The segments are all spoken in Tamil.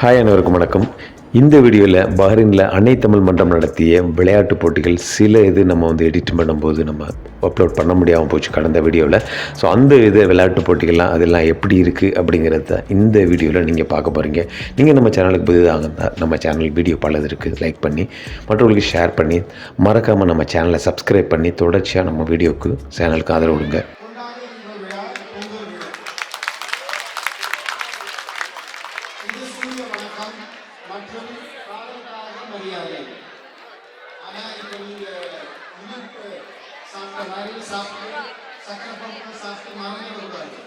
ஹாய் அனைவருக்கும் வணக்கம். இந்த வீடியோவில் பஹ்ரைனில் அன்னை தமிழ் மன்றம் நடத்திய விளையாட்டு போட்டிகள் சில இது நம்ம வந்து எடிட் பண்ணும்போது நம்ம அப்லோட் பண்ண முடியாமல் போச்சு கடந்த வீடியோவில் ஸோ அந்த இது விளையாட்டுப் போட்டிகள்லாம் அதெல்லாம் எப்படி இருக்குது அப்படிங்கிறத இந்த வீடியோவில் நீங்கள் பார்க்க போகிறீங்க நீங்கள் நம்ம சேனலுக்கு புதிதாக இருந்தால் நம்ம சேனல் வீடியோ பலது இருக்குது லைக் பண்ணி மற்றவர்களுக்கு ஷேர் பண்ணி மறக்காமல் நம்ம சேனலை சப்ஸ்கிரைப் பண்ணி தொடர்ச்சியாக நம்ம வீடியோவுக்கு சேனலுக்கு ஆதரவு கொடுங்க. மற்றும் காலத்தாக மரியாதை ஆனா இப்ப நீங்க இனிப்பு சாப்பிட்ட மாதிரி சாப்பிட்டு சக்கரை பழக்கம் சாப்பிட்டு மறந்து விடுவாரு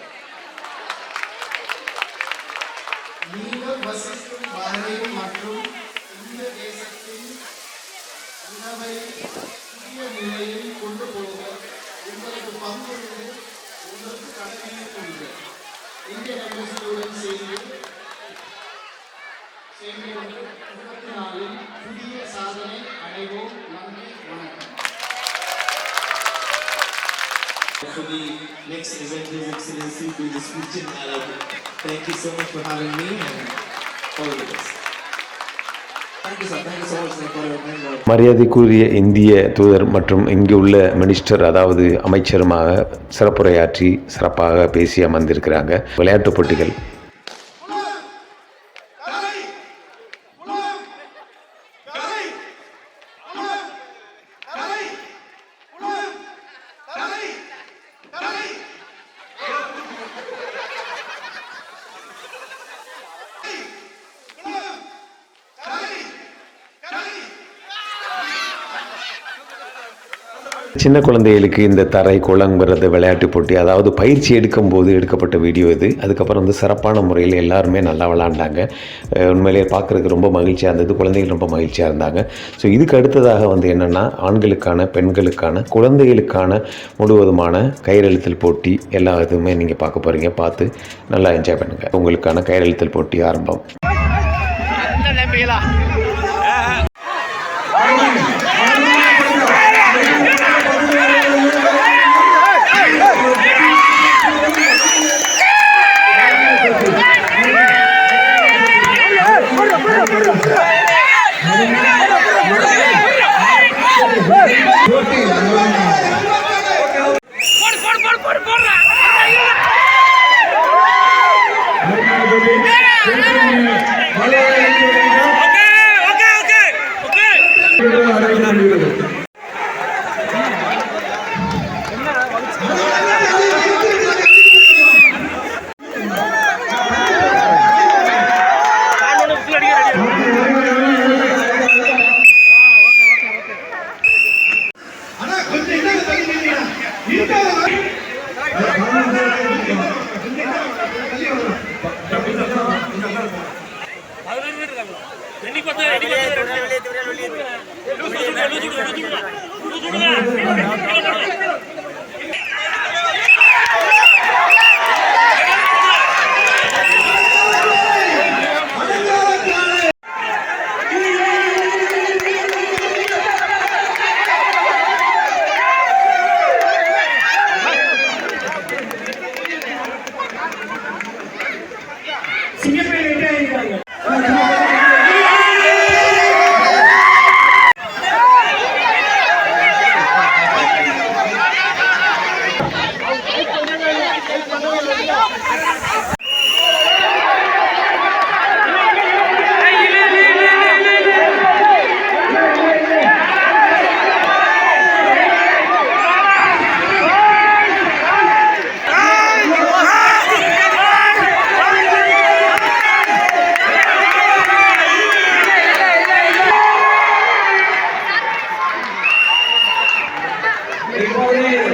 நீங்கள் வசிக்கும் பஹ்ரைன் மற்றும் இந்த தேசத்தின் உணவை புதிய நிலையில் For the next event, His Excellency, to the speech in Arabic. Thank you so much for having me and all the best. மரியாதைக்குரிய இந்திய தூதர் மற்றும் இங்கு உள்ள மினிஸ்டர் அதாவது அமைச்சருமாக சிறப்புரையாற்றி சிறப்பாக பேசி அமர்ந்திருக்கிறாங்க விளையாட்டுப் போட்டிகள் சின்ன குழந்தைகளுக்கு இந்த தரை குளங்கிறது விளையாட்டு போட்டி அதாவது பயிற்சி எடுக்கும்போது எடுக்கப்பட்ட வீடியோ இது. அதுக்கப்புறம் வந்து சிறப்பான முறையில் எல்லாருமே நல்லா விளாண்டாங்க. உண்மையிலேயே பார்க்குறதுக்கு ரொம்ப மகிழ்ச்சியாக இருந்தது. குழந்தைகள் ரொம்ப மகிழ்ச்சியாக இருந்தாங்க. ஸோ இதுக்கு அடுத்ததாக வந்து என்னென்னா ஆண்களுக்கான பெண்களுக்கான குழந்தைகளுக்கான முழுவதுமான கயிறெழுத்தல் போட்டி எல்லா இதுவுமே நீங்கள் பார்க்க போகிறீங்க பார்த்து நல்லா என்ஜாய் பண்ணுங்கள் உங்களுக்கான கயிறெழுத்தல் போட்டி ஆரம்பம். வெளியே வெளியே வெளியே வெளியே Señor, Obrigado.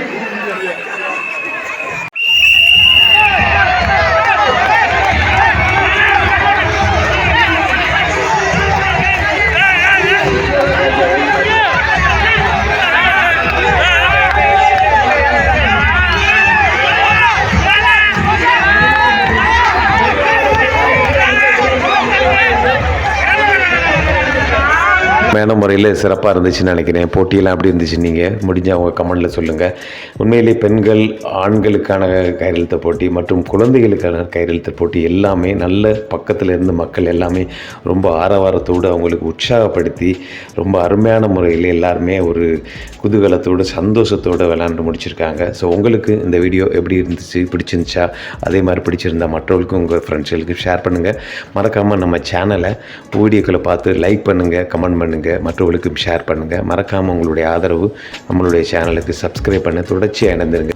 சரியான முறையில் சிறப்பாக இருந்துச்சுன்னு நினைக்கிறேன். போட்டியெல்லாம் எப்படி இருந்துச்சு நீங்கள் முடிஞ்சால் அவங்க கமெண்டில் சொல்லுங்கள் உண்மையிலேயே பெண்கள் ஆண்களுக்கான கையெழுத்து போட்டி மற்றும் குழந்தைகளுக்கான கையெழுத்து போட்டி எல்லாமே நல்ல பக்கத்தில் இருந்து மக்கள் எல்லாமே ரொம்ப ஆரவாரத்தோடு அவங்களுக்கு உற்சாகப்படுத்தி ரொம்ப அருமையான முறையில் எல்லாருமே ஒரு குதூகலத்தோடு சந்தோஷத்தோடு விளையாண்டு முடிச்சிருக்காங்க. ஸோ உங்களுக்கு இந்த வீடியோ எப்படி இருந்துச்சு? பிடிச்சிருந்துச்சா? அதே மாதிரி பிடிச்சிருந்தா மற்றவர்களுக்கும் உங்கள் ஃப்ரெண்ட்ஸ்களுக்கு ஷேர் பண்ணுங்கள் மறக்காமல் நம்ம சேனலை வீடியோக்களை பார்த்து லைக் பண்ணுங்கள் கமெண்ட் பண்ணுங்கள் மற்றவர்களுக்கும் ஷேர் பண்ணுங்கள் மறக்காமல் உங்களுடைய ஆதரவு நம்மளுடைய சேனலுக்கு சப்ஸ்கிரைப் பண்ண தொடர்ச்சியாக இணைந்துருங்க.